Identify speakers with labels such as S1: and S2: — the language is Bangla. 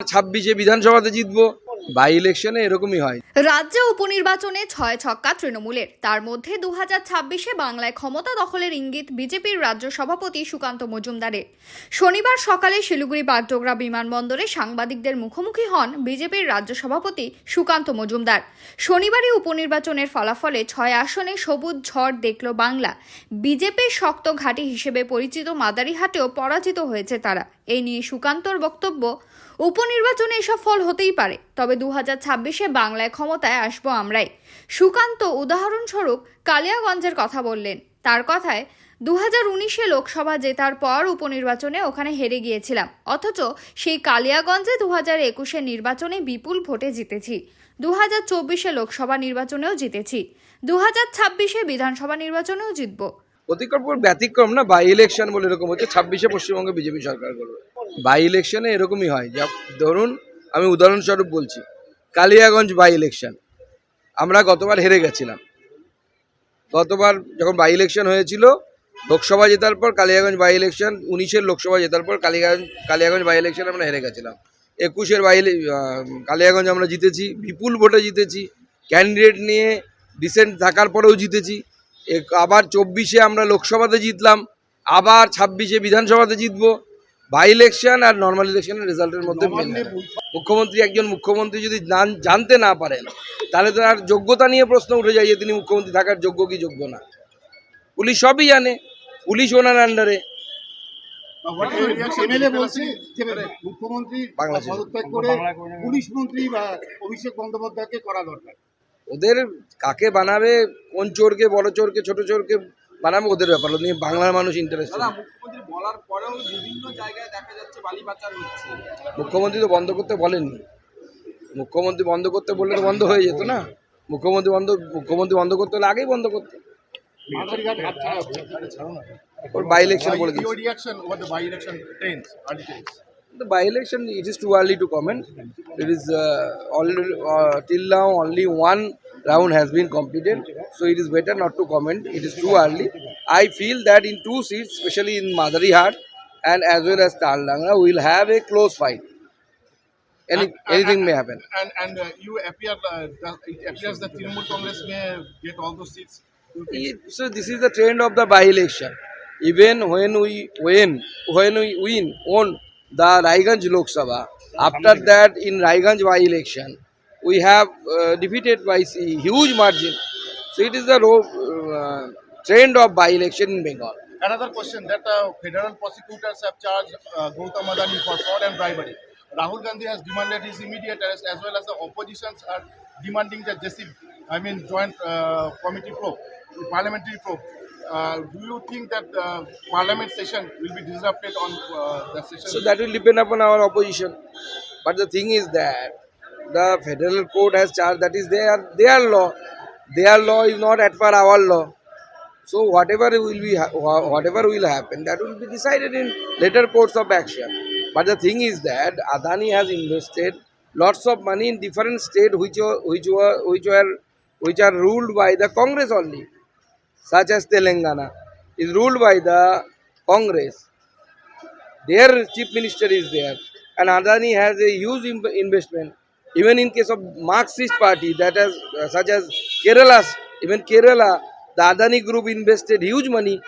S1: ছাব্বিশে বিধানসভাতে জিতবো। বাই ইলেকশনে এরকমই হয়।
S2: রাজ্যে উপনির্বাচনে ছয় ছক্কা তৃণমূলের। তার মধ্যে দু ছাব্বিশে বাংলায় ক্ষমতা দখলের ইঙ্গিত বিজেপির রাজ্য সভাপতি সুকান্ত মজুমদারের। শনিবার সকালে শিলিগুড়ি বাগডোগরা বিমানবন্দরে সাংবাদিকদের মুখোমুখি হন বিজেপির রাজ্য সভাপতি সুকান্ত মজুমদার। শনিবারই উপনির্বাচনের ফলাফলে ছয় আসনে সবুজ ঝড় দেখল বাংলা। বিজেপির শক্ত ঘাঁটি হিসেবে পরিচিত মাদারিহাটেও পরাজিত হয়েছে তারা। এই নিয়ে সুকান্তর বক্তব্য, উপনির্বাচনে এসব ফল হতেই পারে। তবে দু হাজার ছাব্বিশে বাংলায় ক্ষমতায় আসব আমরাই। সুকান্ত, উদাহরণস্বরূপ, কালিয়াগঞ্জের কথা বললেন। তার কথায় দু হাজার উনিশে লোকসভা জেতার পর উপনির্বাচনে ওখানে হেরে গিয়েছিলাম। অথচ সেই কালিয়াগঞ্জে দু হাজার একুশে নির্বাচনে বিপুল ভোটে জিতেছি। দু হাজার চব্বিশে লোকসভা নির্বাচনেও জিতেছি। দু হাজার ছাব্বিশে বিধানসভা নির্বাচনেও জিতব।
S1: অতিক্রম ব্যতিক্রম না? বাই ইলেকশন বলে এরকম হচ্ছে। ছাব্বিশে পশ্চিমবঙ্গে বিজেপি সরকার করবে। বাই ইলেকশনে এরকমই হয়। ধরুন আমি উদাহরণস্বরূপ বলছি, কালিয়াগঞ্জ বাই ইলেকশন আমরা গতবার হেরে গেছিলাম। গতবার যখন বাই ইলেকশন হয়েছিল, লোকসভা জেতার পর কালিয়াগঞ্জ বাই ইলেকশন উনিশের লোকসভা জেতার পর কালিয়াগঞ্জ কালিয়াগঞ্জ বাই ইলেকশন আমরা হেরে গেছিলাম। একুশের বাই কালিয়াগঞ্জ আমরা জিতেছি, বিপুল ভোটে জিতেছি ক্যান্ডিডেট নিয়ে ডিসেন্ট থাকার পরেও জিতেছি। আবার চব্বিশে আমরা লোকসভাতে জিতলাম, আবার ছাব্বিশে বিধানসভাতে জিতবো। বাই ইলেকশন আর নর্মাল ইলেকশনের রেজাল্টের মধ্যে না। মুখ্যমন্ত্রী একজন মুখ্যমন্ত্রী যদি জান- জানতে না পারেন তাহলে তার যোগ্যতা নিয়ে প্রশ্ন উঠে যায় যে তিনি মুখ্যমন্ত্রী থাকার যোগ্য কি যোগ্য না। পুলিশ সবই জানে পুলিশ ওনার আন্ডারে
S3: এমএলএ বলছে যে মুখ্যমন্ত্রী
S1: বাংলাদেশে।
S3: পদত্যাগ করে পুলিশ মন্ত্রী বা অভিষেক বন্দ্যোপাধ্যায়কে করা দরকার।
S1: ওদের কাকে বানাবে কোন চোরকে বড় চোরকে ছোট চোরকে বানাবে ওদের ব্যাপার। নিয়ে বাংলার মানুষ ইন্টারেস্ট
S4: বলার পরেও বিভিন্ন জায়গায় দেখা যাচ্ছে বালি পাচার হচ্ছে।
S1: মুখ্যমন্ত্রী তো বন্ধ করতে বলেননি মুখ্যমন্ত্রী বন্ধ করতে বললে তো বন্ধ হয়ে যেত না। মুখ্যমন্ত্রী বন্ধ মুখ্যমন্ত্রী বন্ধ করতে হলে আগেই বন্ধ করতে। বাই ইলেকশন বলে it is too early to comment it is till now only one round has been completed so it is better not to comment it is too early I feel that in two seats, especially in Madarihat and as well as Talanga, we will have a close fight. Any, anything may happen.
S3: And, and uh, you appear, uh, it appears that Trinamool Congress may get all those seats.
S1: So this is the trend of the by-election. Even when we win, when we win on the Raiganj Lok Sabha, after that in Raiganj by-election, we have uh, defeated by a huge margin. So it is the trend of by-election in Bengal.
S3: Another question that uh, federal prosecutors have charged uh, Gautam Adani for fraud and bribery. Rahul Gandhi has demanded his immediate arrest as well as the oppositions are demanding the JCB, I mean joint uh, committee probe, parliamentary probe. Uh, do you think that uh, parliament session will be disrupted on uh, the session?
S1: So that will depend upon our opposition. But the thing is that the federal court has charged that is their their law. Their law is not at par our law. So whatever will be ha- whatever will happen, that will be decided in later course of action. But the thing is that Adani has invested lots of money in different states which which were which were which are ruled by the Congress only, such as Telangana. Is ruled by the Congress. Their chief minister is there. And adani has a huge investment. Even in case of marxist party that is uh, such as kerala even kerala adani group invested huge money